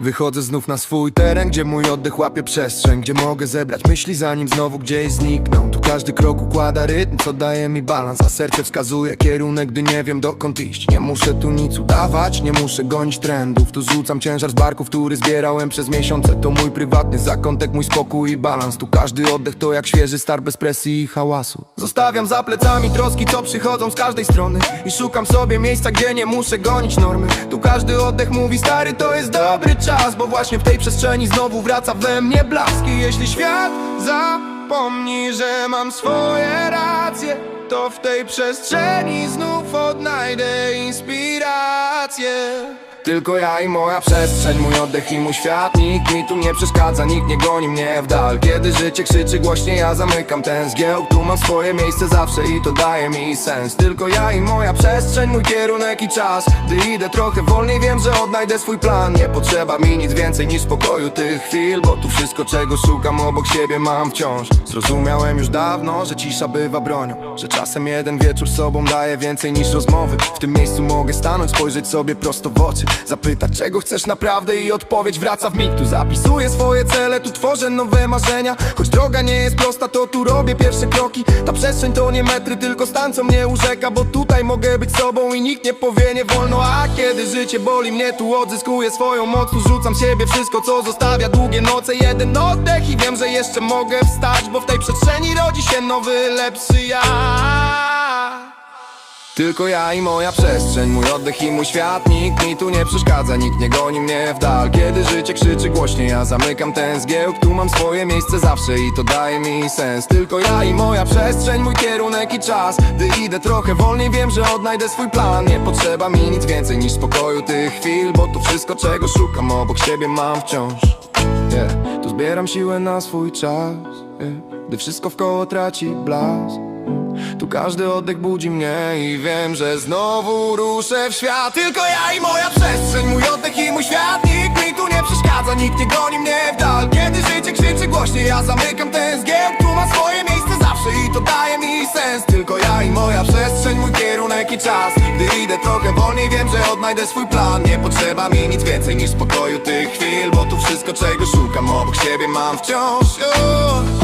Wychodzę znów na swój teren, gdzie mój oddech łapie przestrzeń Gdzie mogę zebrać myśli zanim znowu gdzieś znikną. Tu każdy krok układa rytm, co daje mi balans A serce wskazuje kierunek, gdy nie wiem dokąd iść. Nie muszę tu nic udawać, nie muszę gonić trendów. Tu rzucam ciężar z barku, który zbierałem przez miesiące. To mój prywatny zakątek, mój spokój i balans. Tu każdy oddech to jak świeży start bez presji i hałasu. Zostawiam za plecami troski, co przychodzą z każdej strony. I szukam sobie miejsca, gdzie nie muszę gonić normy. Tu każdy oddech mówi stary, to jest dobry czas Bo właśnie w tej przestrzeni znowu wraca we mnie blask I jeśli świat zapomni, że mam swoje racje To w tej przestrzeni znów odnajdę inspirację tylko ja i moja przestrzeń, mój oddech i mój świat. Nikt mi tu nie przeszkadza, nikt nie goni mnie w dal. Kiedy życie krzyczy głośniej, ja zamykam ten zgiełk. Tu mam swoje miejsce zawsze i to daje mi sens. Tylko ja i moja przestrzeń, mój kierunek i czas. Gdy idę trochę wolniej, wiem, że odnajdę swój plan. Nie potrzeba mi nic więcej niż spokoju tych chwil Bo tu wszystko, czego szukam, obok siebie mam wciąż. Zrozumiałem już dawno, że cisza bywa bronią. Że czasem jeden wieczór sobą daje więcej niż rozmowy. W tym miejscu mogę stanąć, spojrzeć sobie prosto w oczy Zapytać czego chcesz naprawdę? I odpowiedź wraca w mig. Tu zapisuję swoje cele, tu tworzę nowe marzenia. Choć droga nie jest prosta, to tu robię pierwsze kroki. Ta przestrzeń to nie metry, tylko stan co mnie urzeka. Bo tutaj mogę być sobą i nikt nie powie nie wolno. A kiedy życie boli mnie, tu odzyskuję swoją moc. Tu rzucam siebie wszystko, co zostawia długie noce. Jeden oddech i wiem, że jeszcze mogę wstać Bo w tej przestrzeni rodzi się nowy, lepszy ja tylko ja i moja przestrzeń, mój oddech i mój świat. Nikt mi tu nie przeszkadza, nikt nie goni mnie w dal. Kiedy życie krzyczy głośniej, ja zamykam ten zgiełk. Tu mam swoje miejsce zawsze i to daje mi sens. Tylko ja i moja przestrzeń, mój kierunek i czas. Gdy idę trochę wolniej, wiem, że odnajdę swój plan. Nie potrzeba mi nic więcej niż spokoju tych chwil Bo tu wszystko, czego szukam, obok siebie mam wciąż. Yeah. Tu zbieram siłę na swój czas. Yeah. Gdy wszystko w koło traci blask tu każdy oddech budzi mnie i wiem, że znowu ruszę w świat. Tylko ja i moja przestrzeń, mój oddech i mój świat. Nikt mi tu nie przeszkadza, nikt nie goni mnie w dal. Kiedy życie krzyczy głośniej, ja zamykam ten zgiełk Tu mam swoje miejsce zawsze i to daje mi sens. Tylko ja i moja przestrzeń, mój kierunek i czas. Gdy idę trochę wolniej, wiem, że odnajdę swój plan. Nie potrzeba mi nic więcej niż spokoju tych chwil Bo tu wszystko, czego szukam, obok siebie mam wciąż. Oh.